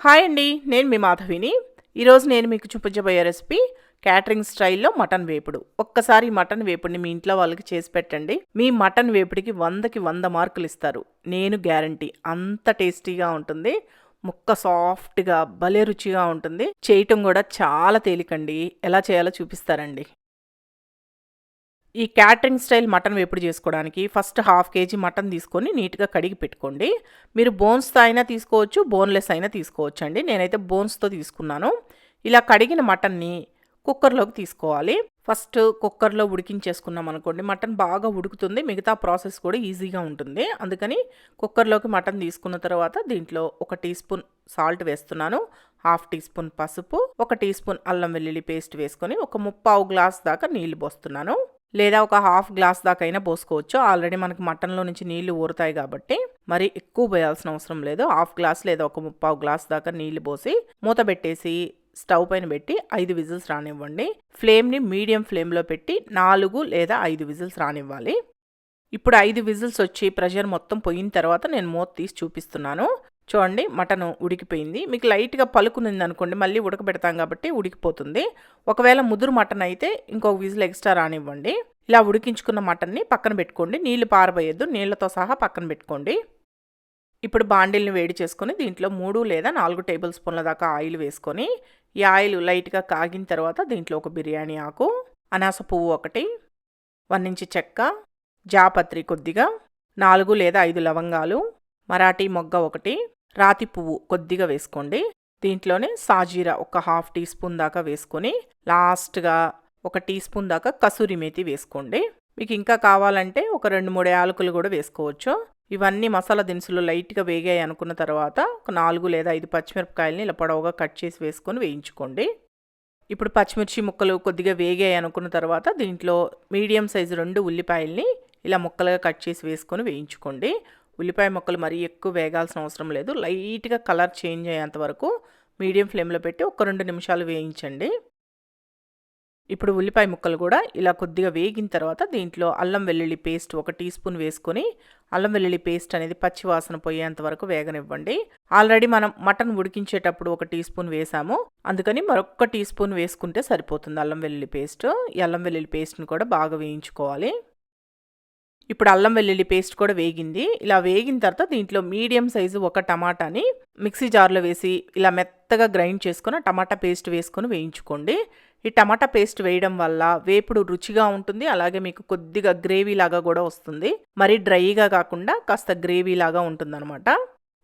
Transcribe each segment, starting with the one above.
Hi అండి నేను మీ మాధవిని. ఈరోజు నేను మీకు చూపించబోయే రెసిపీ క్యాటరింగ్ స్టైల్లో మటన్ వేపుడు. ఒక్కసారి మటన్ వేపుడిని మీ ఇంట్లో వాళ్ళకి చేసి పెట్టండి. మీ మటన్ వేపుడికి వందకి వంద మార్కులు ఇస్తారు. నేను గ్యారంటీ. అంత టేస్టీగా ఉంటుంది. ముక్క సాఫ్ట్గా భలే రుచిగా ఉంటుంది. చేయటం కూడా చాలా తేలికండి. ఎలా చేయాలో చూపిస్తారండి. ఈ క్యాటరింగ్ స్టైల్ మటన్ వేపుడు చేసుకోవడానికి ఫస్ట్ హాఫ్ కేజీ మటన్ తీసుకొని నీట్గా కడిగి పెట్టుకోండి. మీరు బోన్స్తో అయినా తీసుకోవచ్చు బోన్లెస్ అయినా తీసుకోవచ్చు అండి నేనైతే బోన్స్తో తీసుకున్నాను. ఇలా కడిగిన మటన్ని కుక్కర్లోకి తీసుకోవాలి. ఫస్ట్ కుక్కర్లో ఉడికించేసుకున్నాం అనుకోండి మటన్ బాగా ఉడుకుతుంది మిగతా ప్రాసెస్ కూడా ఈజీగా ఉంటుంది. అందుకని కుక్కర్లోకి మటన్ తీసుకున్న తర్వాత దీంట్లో ఒక టీ స్పూన్ సాల్ట్ వేస్తున్నాను హాఫ్ టీ స్పూన్ పసుపు ఒక టీ స్పూన్ అల్లం వెల్లుల్లి పేస్ట్ వేసుకొని ఒక ముప్పావు గ్లాస్ దాకా నీళ్ళు పోస్తున్నాను. లేదా ఒక హాఫ్ గ్లాస్ దాకైనా పోసుకోవచ్చు. ఆల్రెడీ మనకి మటన్లో నుంచి నీళ్ళు ఊరుతాయి కాబట్టి మరి ఎక్కువ పోయాల్సిన అవసరం లేదు. హాఫ్ గ్లాస్ లేదా ఒక ముప్పావు గ్లాస్ దాకా నీళ్ళు పోసి మూత పెట్టేసి స్టవ్ పైన పెట్టి ఐదు విజిల్స్ రానివ్వండి. ఫ్లేమ్ని మీడియం ఫ్లేమ్లో పెట్టి నాలుగు లేదా ఐదు విజిల్స్ రానివ్వాలి. ఇప్పుడు ఐదు విజిల్స్ వచ్చి ప్రెషర్ మొత్తం పోయిన తర్వాత నేను మూత తీసి చూపిస్తున్నాను. చూడండి మటన్ ఉడికిపోయింది. మీకు లైట్గా పలుకునింది అనుకోండి మళ్ళీ ఉడకబెడతాం కాబట్టి ఉడికిపోతుంది. ఒకవేళ ముదురు మటన్ అయితే ఇంకొక విజిల్ ఎక్స్ట్రా రానివ్వండి. ఇలా ఉడికించుకున్న మటన్ని పక్కన పెట్టుకోండి. నీళ్ళు పారబోయొద్దు నీళ్ళతో సహా పక్కన పెట్టుకోండి. ఇప్పుడు బాండిల్ని వేడి చేసుకొని దీంట్లో మూడు లేదా నాలుగు టేబుల్ స్పూన్ల దాకా ఆయిల్ వేసుకొని ఈ ఆయిల్ లైట్గా కాగిన తర్వాత దీంట్లో ఒక బిర్యానీ ఆకు అనాస పువ్వు ఒకటి వన్ ఇంచి చెక్క జాపత్రి కొద్దిగా నాలుగు లేదా ఐదు లవంగాలు మరాఠీ మొగ్గ ఒకటి రాతి పువ్వు కొద్దిగా వేసుకోండి. దీంట్లోనే సాజీరా ఒక హాఫ్ టీ స్పూన్ దాకా వేసుకొని లాస్ట్గా ఒక టీ స్పూన్ దాకా కసూరి మేతి వేసుకోండి. మీకు ఇంకా కావాలంటే ఒక రెండు మూడు యాలకులు కూడా వేసుకోవచ్చు. ఇవన్నీ మసాలా దినుసులు లైట్గా వేగాయి అనుకున్న తర్వాత ఒక నాలుగు లేదా ఐదు పచ్చిమిరపకాయలని ఇలా పొడవుగా కట్ చేసి వేసుకొని వేయించుకోండి. ఇప్పుడు పచ్చిమిర్చి ముక్కలు కొద్దిగా వేగాయి అనుకున్న తర్వాత దీంట్లో మీడియం సైజు రెండు ఉల్లిపాయల్ని ఇలా ముక్కలుగా కట్ చేసి వేసుకొని వేయించుకోండి. ఉల్లిపాయ ముక్కలు మరీ ఎక్కువ వేగాల్సిన అవసరం లేదు. లైట్గా కలర్ చేంజ్ అయ్యేంత వరకు మీడియం ఫ్లేమ్లో పెట్టి ఒక రెండు నిమిషాలు వేయించండి. ఇప్పుడు ఉల్లిపాయ ముక్కలు కూడా ఇలా కొద్దిగా వేగిన తర్వాత దీంట్లో అల్లం వెల్లుల్లి పేస్ట్ ఒక టీ స్పూన్ వేసుకొని అల్లం వెల్లుల్లి పేస్ట్ అనేది పచ్చి వాసన పోయేంత వరకు వేగనివ్వండి. ఆల్రెడీ మనం మటన్ ఉడికించేటప్పుడు ఒక టీ స్పూన్ వేసాము. అందుకని మరొక టీ స్పూన్ వేసుకుంటే సరిపోతుంది అల్లం వెల్లుల్లి పేస్ట్. ఈ అల్లం వెల్లుల్లి పేస్ట్ని కూడా బాగా వేయించుకోవాలి. ఇప్పుడు అల్లం వెల్లుల్లి పేస్ట్ కూడా వేగింది. ఇలా వేగిన తర్వాత దీంట్లో మీడియం సైజు ఒక టమాటాని మిక్సీ జార్లో వేసి ఇలా మెత్తగా గ్రైండ్ చేసుకొని టమాటా పేస్ట్ వేసుకొని వేయించుకోండి. ఈ టమాటా పేస్ట్ వేయడం వల్ల వేపుడు రుచిగా ఉంటుంది అలాగే మీకు కొద్దిగా గ్రేవీ లాగా కూడా వస్తుంది. మరి డ్రైగా కాకుండా కాస్త గ్రేవీ లాగా ఉంటుందన్నమాట.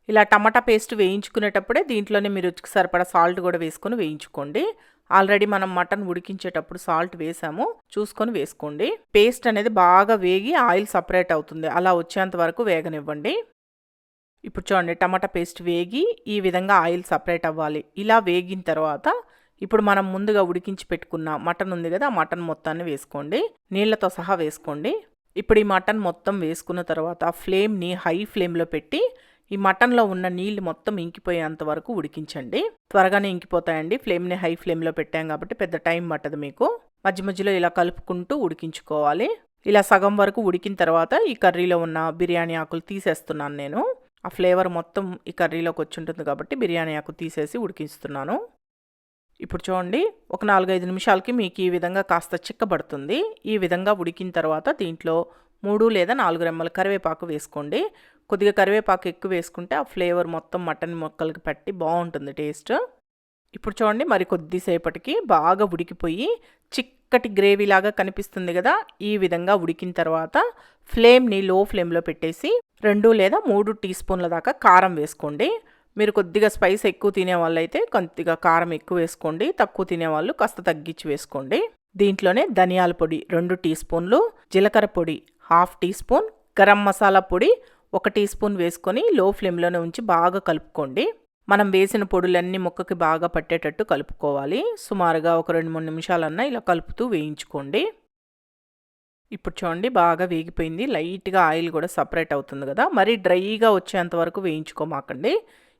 ఇలా టమాటా పేస్ట్ వేయించుకునేటప్పుడే దీంట్లోనే మీరు రుచికి సరిపడా సాల్ట్ కూడా వేసుకొని వేయించుకోండి. ఆల్రెడీ మనం మటన్ ఉడికించేటప్పుడు సాల్ట్ వేసాము. చూసుకొని వేసుకోండి. పేస్ట్ అనేది బాగా వేగి ఆయిల్ సపరేట్ అవుతుంది. అలా వచ్చేంత వరకు వేగనివ్వండి. ఇప్పుడు చూడండి టమాటా పేస్ట్ వేగి ఈ విధంగా ఆయిల్ సపరేట్ అవ్వాలి. ఇలా వేగిన తర్వాత ఇప్పుడు మనం ముందుగా ఉడికించి పెట్టుకున్న మటన్ ఉంది కదా ఆ మటన్ మొత్తాన్ని వేసుకోండి. నీళ్ళతో సహా వేసుకోండి. ఇప్పుడు ఈ మటన్ మొత్తం వేసుకున్న తర్వాత ఫ్లేమ్ని హై ఫ్లేమ్లో పెట్టి ఈ మటన్లో ఉన్న నీళ్ళు మొత్తం ఇంకిపోయేంత వరకు ఉడికించండి. త్వరగానే ఇంకిపోతాయండి. ఫ్లేమ్ని హై ఫ్లేమ్లో పెట్టాం కాబట్టి పెద్ద టైం పట్టదు మీకు. మధ్య మధ్యలో ఇలా కలుపుకుంటూ ఉడికించుకోవాలి. ఇలా సగం వరకు ఉడికిన తర్వాత ఈ కర్రీలో ఉన్న బిర్యానీ ఆకులు తీసేస్తున్నాను నేను. ఆ ఫ్లేవర్ మొత్తం ఈ కర్రీలోకి వచ్చి ఉంటుంది కాబట్టి బిర్యానీ ఆకు తీసేసి ఉడికిస్తున్నాను. ఇప్పుడు చూడండి ఒక నాలుగైదు నిమిషాలకి మీకు ఈ విధంగా కాస్త చిక్కబడుతుంది. ఈ విధంగా ఉడికిన తర్వాత దీంట్లో మూడు లేదా నాలుగు రెమ్మల కరివేపాకు వేసుకోండి. కొద్దిగా కరివేపాకు ఎక్కువ వేసుకుంటే ఆ ఫ్లేవర్ మొత్తం మటన్ మొక్కలకి పట్టి బాగుంటుంది టేస్ట్. ఇప్పుడు చూడండి మరి కొద్దిసేపటికి బాగా ఉడికిపోయి చిక్కటి గ్రేవీ లాగా కనిపిస్తుంది కదా ఈ విధంగా ఉడికిన తర్వాత ఫ్లేమ్ని లో ఫ్లేమ్లో పెట్టేసి రెండు లేదా మూడు టీ స్పూన్ల దాకా కారం వేసుకోండి. మీరు కొద్దిగా స్పైస్ ఎక్కువ తినే వాళ్ళైతే కొద్దిగా కారం ఎక్కువ వేసుకోండి తక్కువ తినేవాళ్ళు కాస్త తగ్గించి వేసుకోండి. దీంట్లోనే ధనియాల పొడి రెండు టీ స్పూన్లు జీలకర్ర పొడి half teaspoon garam masala పొడి ఒక టీ స్పూన్ వేసుకొని లో ఫ్లేమ్లోనే ఉంచి బాగా కలుపుకోండి. మనం వేసిన పొడులన్నీ ముక్కకి బాగా పట్టేటట్టు కలుపుకోవాలి. సుమారుగా ఒక రెండు మూడు నిమిషాలన్నా ఇలా కలుపుతూ వేయించుకోండి. ఇప్పుడు చూడండి బాగా వేగిపోయింది. లైట్గా ఆయిల్ కూడా సపరేట్ అవుతుంది కదా. మరీ డ్రైగా వచ్చేంత వరకు వేయించుకోమాకండి.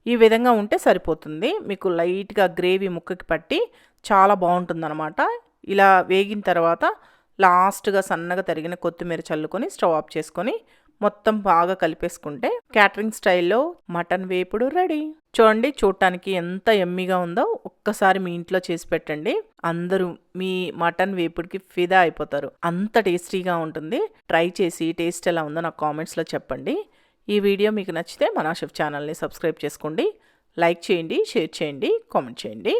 ఈ విధంగా ఉంటే సరిపోతుంది. మీకు లైట్గా గ్రేవీ ముక్కకి పట్టి చాలా బాగుంటుందన్నమాట. ఇలా వేగిన తర్వాత లాస్ట్గా సన్నగా తరిగిన కొత్తిమీర చల్లుకొని స్టవ్ ఆఫ్ చేసుకొని మొత్తం బాగా కలిపేసుకుంటే క్యాటరింగ్ స్టైల్లో మటన్ వేపుడు రెడీ. చూడండి చూడటానికి ఎంత ఎమ్మిగా ఉందో ఒక్కసారి మీ ఇంట్లో చేసి పెట్టండి. అందరూ మీ మటన్ వేపుడికి ఫిదా అయిపోతారు. అంత టేస్టీగా ఉంటుంది. ట్రై చేసి టేస్ట్ ఎలా ఉందో నాకు కామెంట్స్లో చెప్పండి. ఈ వీడియో మీకు నచ్చితే మన షెఫ్ ఛానల్ని సబ్స్క్రైబ్ చేసుకోండి. లైక్ చేయండి షేర్ చేయండి కామెంట్ చేయండి.